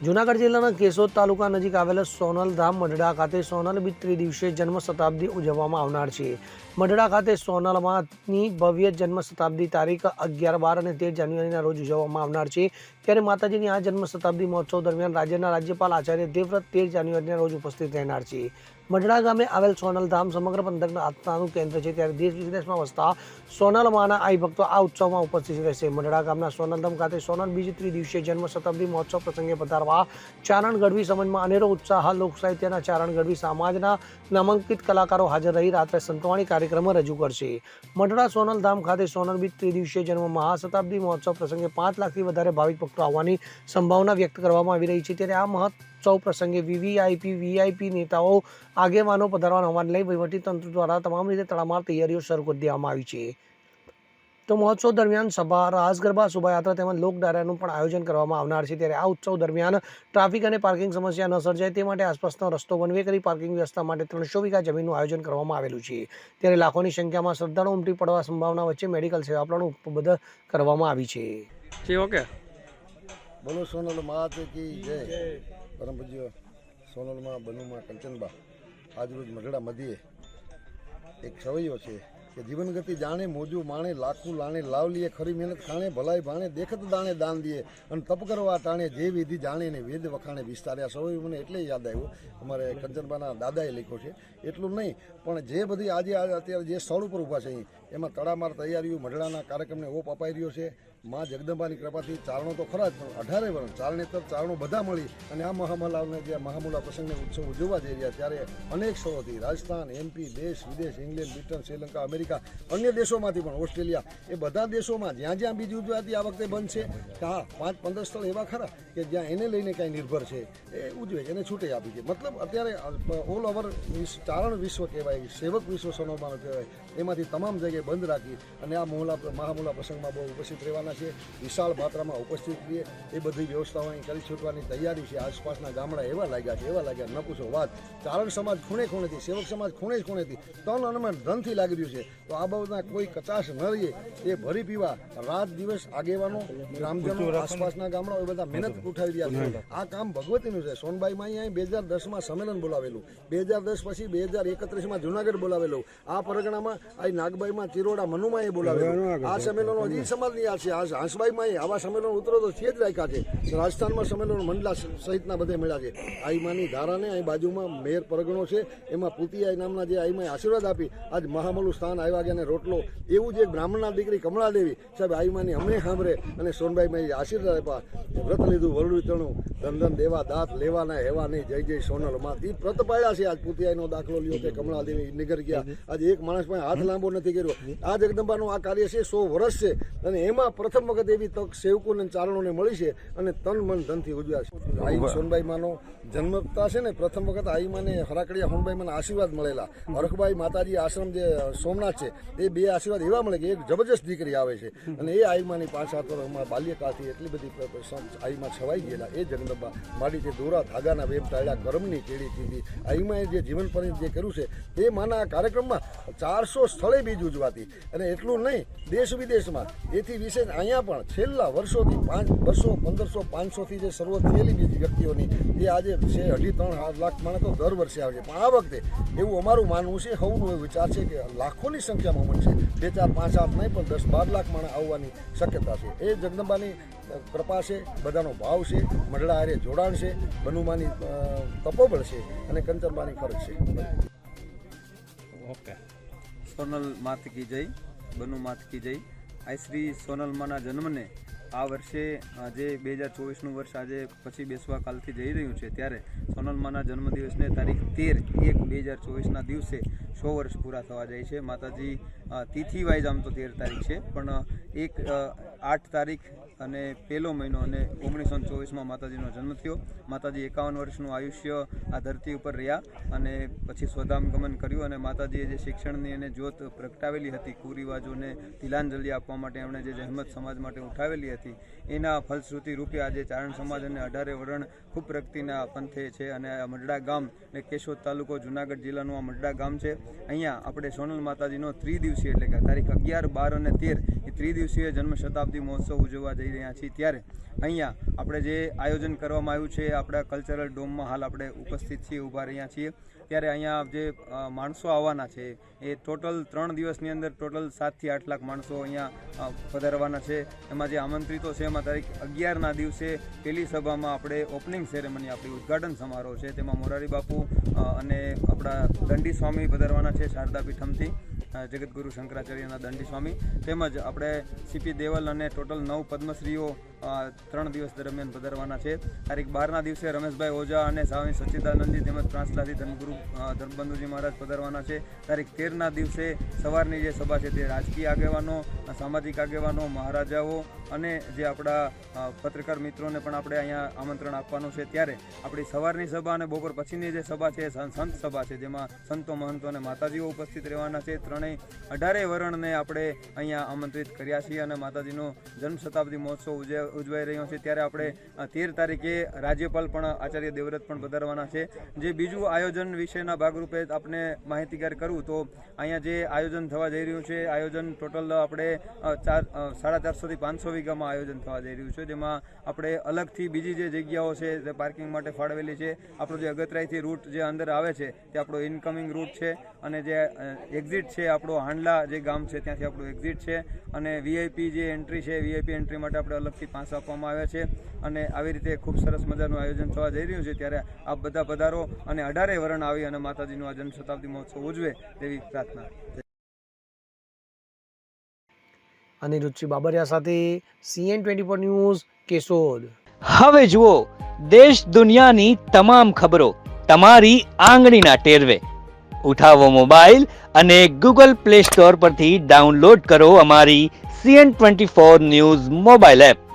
જૂનાગઢ જિલ્લાના કેશોદ તાલુકા નજીક આવેલા સોનલ ધામ મઢડા ખાતે સોનલ બીજ ત્રિદિવસીય જન્મ શતાબ્દી ઉજવવામાં આવનાર છે. મઢડા ખાતે સોનલમાંની ભવ્ય જન્મ શતાબ્દી તારીખ અગિયાર બાર અને તેર જાન્યુઆરીના રોજ ઉજવવામાં આવનાર છે. ત્યારે માતાજીની આ જન્મ શતાબ્દી મહોત્સવ દરમિયાન રાજ્યના રાજ્યપાલ આચાર્ય દેવવ્રત તેર જાન્યુઆરીના રોજ ઉપસ્થિત રહેનાર છે. મઢડા ગામે આવેલ સોનલ ધામ સમગ્ર પંથકના આસ્થાનું કેન્દ્ર છે. ત્યારે દેશ વિદેશમાં વસતા સોનલ માના આઈ ભક્તો આ ઉત્સવમાં ઉપસ્થિત રહેશે. મઢડા ગામના સોનલ ધામ ખાતે સોનલ બીજ ત્રિદિવસીય જન્મ શતાબ્દી મહોત્સવ પ્રસંગે પધારવા ચારણ ગઢવી સમાજમાં અનેરો ઉત્સાહ, લોક સાહિત્યના ચારણ ગઢવી સમાજના નામાંકિત કલાકારો હાજર રહી રાત્રે સંતવાણી કાર્યક્રમ રજૂ કરશે. મઢડા સોનલ ધામ ખાતે સોનલ બીજ ત્રિદિવસીય જન્મ મહાશતાબ્દી મહોત્સવ પ્રસંગે પાંચ લાખથી વધારે ભાવિક ભક્તો આવવાની સંભાવના વ્યક્ત કરવામાં આવી રહી છે. ત્યારે આ મહોત્સવ પ્રસંગે વીવીઆઈપી વીઆઈપી નેતાઓ આગેવાનો પધારવાનો હોવાને લઈ વહીવટીતંત્ર દ્વારા તમામ રીતે તડામાર તૈયારીઓ શરૂ કરી દેવામાં આવી છે. તો મહોત્સવ દરમિયાન સભા રાસ ગરબા શોભાયાત્રા તેમજ લોક ડાયરાનું પણ આયોજન કરવામાં આવનાર છે. ત્યારે આ ઉત્સવ દરમિયાન ટ્રાફિક અને પાર્કિંગ સમસ્યા ન સર્જાય તે માટે આસપાસનો રસ્તો વનવે કરી પાર્કિંગ વ્યવસ્થા માટે ત્રણસો વીઘા જમીનનું આયોજન કરવામાં આવેલું છે. ત્યારે લાખોની સંખ્યામાં શ્રદ્ધાળુ ઉમટી પડવા સંભાવના વચ્ચે મેડિકલ સેવા પણ ઉપલબ્ધ કરવામાં આવી છે. ઓકે. બોલો સોનલ મહાદેવ કી જય. પરમ પૂજ્ય સોનલમાં બનુમાં કંચનબા. આજરોજ મઢડા મધ્યે એક સવૈયો છે કે જીવન ગતિ જાણે, મોજું માણે લાખું લાણે, લાવલીએ ખરી મહેનત ખાણે, ભલાઈ ભાણે, દેખત દાણે દાન દીએ અને તપ કરવા ટાણે જે વિધિ જાણે ને વેદ વખાણે વિસ્તાર્યા. સવૈયું મને એટલે યાદ આવ્યું, અમારે કંચનબાના દાદાએ લખ્યો છે, એટલું નહીં, પણ જે બધી આજે અત્યારે જે સ્થળ ઉપર ઊભા છે એમાં તડામાર તૈયારીઓ, મઢડાના કાર્યક્રમને ઓપ અપાઈ રહ્યો છે. માં જગદંબાની કૃપાથી ચારણો તો ખરા જ, પણ અઢારે વર્ષ ચારણેતર ચારણો બધા મળી અને આ મહામલાને જે મહામુલા પ્રસંગને ઉત્સવ ઉજવવા જઈ રહ્યા ત્યારે અનેક સ્થળોથી રાજસ્થાન એમપી દેશ વિદેશ, ઇંગ્લેન્ડ, બ્રિટન, શ્રીલંકા, અમેરિકા, અન્ય દેશોમાંથી પણ ઓસ્ટ્રેલિયા, એ બધા દેશોમાં જ્યાં જ્યાં બીજી ઉજવાતી આ વખતે બંધ છે હા, પાંચ પંદર સ્થળ એવા ખરા કે જ્યાં એને લઈને કાંઈ નિર્ભર છે, એ ઉજવે, એને છૂટે આપી છે. મતલબ અત્યારે ઓલ ઓવર ચારણ વિશ્વ કહેવાય, સેવક વિશ્વ સનોમાનો કહેવાય એમાંથી તમામ જગ્યાએ બંધ રાખી અને આ મોહલા મહામુલા પ્રસંગમાં બહુ ઉપસ્થિત રહેવાના છે વિશાળ માત્રામાં ઉપસ્થિત રહીએ એ બધી વ્યવસ્થાઓ અહીં કરી છૂટવાની તૈયારી છે. આસપાસના ગામડા એવા લાગ્યા છે એવા લાગ્યા ન પૂછો વાત. ચારણ સમાજ ખૂણે ખૂણેથી સેવક સમાજ ખૂણે જ ખૂણેથી તન અનમન ધનથી લાગી રહ્યું છે. તો આ બાબતના કોઈ કચાશ ન રહીએ. એ ભરી પીવા રાત દિવસ આગેવાનો ગ્રામજનો આસપાસના ગામડાઓ એ બધા મહેનત ઉઠાવી રહ્યા છે. આ કામ ભગવતીનું છે. સોનબાઈમાં અહીં બે હજાર દસમાં સંમેલન બોલાવેલું. બે હજાર દસ પછી બે હજાર એકત્રીસમાં જુનાગઢ બોલાવેલું. આ પરગણામાં આ નાગબાઈમાં ચિરોડા મનુમાં એ બોલાવે આ સંમેલનો હજી સમાજની આ છે. આ હંસબાઈમાં આવા સંમેલન ઉતરો તો છે જ રાખ્યા છે. રાજસ્થાનમાં સંમેલનો મંડલા સહિતના બધે મળ્યા છે. આઈમાની ધારાને અહીં બાજુમાં મેયર પરગણો છે. એમાં પુતિયાઈ નામના જે આઈમાએ આશીર્વાદ આપી આજ મહામલું સ્થાન આવ્યા ગયા રોટલો એવું જે બ્રાહ્મણના દીકરી કમળાદેવી. સાહેબ આઈમાની અમને સાંભળે અને સોનબાઈમાં એ આશીર્વાદ આપ્યા. વ્રત લીધું વરડું ચણું ધન ધન દેવા દાંત લેવાના હેવા નહીં જય જય સોનલમાં એ વ્રત પાડ્યા છે. આજ પુતિયાઈનો દાખલો લ્યો કે કમળાદેવી નિગર ગયા. આજે એક માણસ પાસે હાથ લાંબો નથી કર્યો. આ જગદંબાનું આ કાર્ય છે સો વર્ષ છે અને એમાં પ્રથમ વખત એવી તક સેવકોને ચારણોને મળી છે અને તન મન ધનથી ઉજવ્યા છે. આઈ સોનબાઈ માનો જન્મતા છે ને પ્રથમ વખત આઈ માને હરાકડિયા હોનબાઈ મને આશીર્વાદ મળેલા. હરખબાઈ માતાજી આશ્રમ જે સોમનાથ છે એ બે આશીર્વાદ એવા મળે કે એક જબરજસ્ત દીકરી આવે છે. અને એ આઈમાની પાંચ સાત વર્ષમાં બાલ્યકાળથી એટલી બધી આઈમાં છવાઈ ગયેલા. એ જગદંબા માટી જે દોરા ધાગાના વેબ ટાળ્યા કરમની કેળી કીધી આઈમાએ જે જીવન પરિત જે કર્યું છે એ માના આ કાર્યક્રમમાં ચારસો સ્થળે બીજ ઉજવાતી. અને એટલું નહીં, દેશ વિદેશમાં. એથી વિશેષ અહીંયા પણ છેલ્લા વર્ષોથી પાંચ બસો પંદરસો, પાંચસોથી જે શરૂઆત થયેલી બીજ વ્યક્તિઓની, એ આજે છે અઢી ત્રણ લાખ માણસો દર વર્ષે આવે છે. પણ આ વખતે એવું અમારું માનવું છે હવનું એવું વિચાર છે કે લાખોની સંખ્યામાં મળશે બે, ચાર, પાંચ, આઠ નહીં, પણ દસ, બાર લાખ માણસ આવવાની શક્યતા છે. એ જગદંબાની કૃપા છે, બધાનો ભાવ છે, મંડળા હારે જોડાણ છે, બનુમાની તપોબળ છે અને કંચનબાની ફરજ છે. ઓકે. સોનલ માથ કી જય, બનુ માત કી જય. આ શ્રી સોનલમાના જન્મને આ વર્ષે જે બે હજાર ચોવીસનું વર્ષ આજે પછી બેસવા કાલથી જઈ રહ્યું છે. ત્યારે સોનલમાના જન્મદિવસને તારીખ તેર એક બે હજાર ચોવીસના દિવસે સો વર્ષ પૂરા થવા જાય છે. માતાજી તિથિ વાઇઝ આમ તો તેર તારીખ છે, પણ એક આઠ તારીખ અને પહેલો મહિનો અને ઓગણીસો ચોવીસમાં માતાજીનો જન્મ થયો. માતાજી એકાવન વર્ષનું આયુષ્ય આ ધરતી ઉપર રહ્યા અને પછી સ્વધામ ગમન કર્યું અને માતાજીએ જે શિક્ષણની અને જ્યોત પ્રગટાવેલી હતી, કુરિવાજોને તિલાંજલિ આપવા માટે એમણે જે જહેમત સમાજ માટે ઉઠાવેલી હતી, એના ફલશ્રુતિ રૂપે આજે ચારણ સમાજ અને અઢારે વરણ ખૂબ પ્રગતિના પંથે છે અને આ મઢડા ગામ એટલે કેશોદ તાલુકો જુનાગઢ જિલ્લાનું આ મઢડા ગામ છે. અહીંયા આપણે સોનલ માતાજીનો ત્રિદિવસીય એટલે કે તારીખ અગિયાર બાર અને તેર, એ ત્રિદિવસીય જન્મ શતાબ્દી મહોત્સવ ઉજવવા જઈ કરી રહ્યા છીએ ત્યારે અહીંયા આપણે જે આયોજન કરવામાં આવ્યું છે આપણા કલ્ચરલ ડોમમાં હાલ આપણે ઉપસ્થિત છીએ, ઊભા રહ્યા છીએ. ત્યારે અહીંયા જે માણસો આવવાના છે એ ટોટલ ત્રણ દિવસની અંદર ટોટલ સાતથી આઠ લાખ માણસો અહીંયા પધારવાના છે. એમાં જે આમંત્રિતો છે એમાં તારીખ અગિયારના દિવસે પહેલી સભામાં આપણે ઓપનિંગ સેરેમની આપણી ઉદ્ઘાટન સમારોહ છે. તેમાં મોરારી બાપુ અને આપણા દંડી સ્વામી પધારવાના છે શારદા પીઠમથી જગતગુરુ શંકરાચાર્યના દંડી સ્વામી. તેમજ આપણે સીપી દેવલ અને ટોટલ નવ પદ્મશ્રીઓ ત્રણ દિવસ દરમિયાન પધારવાના છે. તારીખ બારના દિવસે રમેશભાઈ ઓઝા અને સ્વામી સચ્ચિદાનંદજી તેમજ ત્રાસલાથી ધર્મગુરુ અ, ધર્મબંધુજી મહારાજ પધારવાના છે. તારીખ તેરના દિવસે સવારની જે સભા છે તે રાજકીય આગેવાનો, સામાજિક આગેવાનો, મહારાજાઓ અને જે આપણા પત્રકાર મિત્રોને પણ આપણે અહીંયા આમંત્રણ આપવાનું છે. ત્યારે આપણી સવારની સભા અને બપોર પછીની જે સભા છે સંત સભા છે, જેમાં સંતો, મહંતો અને માતાજીઓ ઉપસ્થિત રહેવાના છે. ત્રણેય અઢારે વરણને આપણે અહીંયા આમંત્રિત કર્યા છીએ અને માતાજીનો જન્મ શતાબ્દી મહોત્સવ ઉજવ- ઉજવાઈ રહ્યો છે. ત્યારે આપણે તેર તારીખે રાજ્યપાલ પણ આચાર્ય દેવવ્રત પણ પધારવાના છે. જે બીજું આયોજન વિશેના ભાગરૂપે આપણે માહિતીગાર કરું તો અહીંયા જે આયોજન થવા જઈ રહ્યું છે, આયોજન ટોટલ આપણે ચાર સાડા ચારસોથી પાંચસો વીઘામાં આયોજન થવા જઈ રહ્યું છે, જેમાં આપણે અલગથી બીજી જે જગ્યાઓ છે તે પાર્કિંગ માટે ફાળવેલી છે, આપણો જે અગતરાયથી રૂટ જે અંદર આવે છે, તે આપણો ઇનકમિંગ રૂટ છે અને જે એક્ઝિટ છે આપણો હાંડલા જે ગામ છે, ત્યાંથી આપણું એક્ઝિટ છે અને વીઆઈપી જે એન્ટ્રી છે વીઆઈપી એન્ટ્રી માટે આપણે અલગથી પાસ આપવામાં આવ્યા છે અને આવી રીતે ખૂબ સરસ મજાનું આયોજન થવા જઈ રહ્યું છે, ત્યારે આપ બધા પધારો અને અઢારે વરણ આવી અને માતાજીનું આ જન્મ શતાબ્દી મહોત્સવ ઉજવે તેવી પ્રાર્થના. અનિરુચિ બાબરિયા સાથે CN twenty four news Keshod. હવે જુઓ દેશ દુનિયાની તમામ ખબરો તમારી આંગળીના ટેરવે. ઉઠાવો મોબાઈલ અને ગૂગલ પ્લે સ્ટોર પરથી ડાઉનલોડ કરો અમારી CN twenty four news mobile app.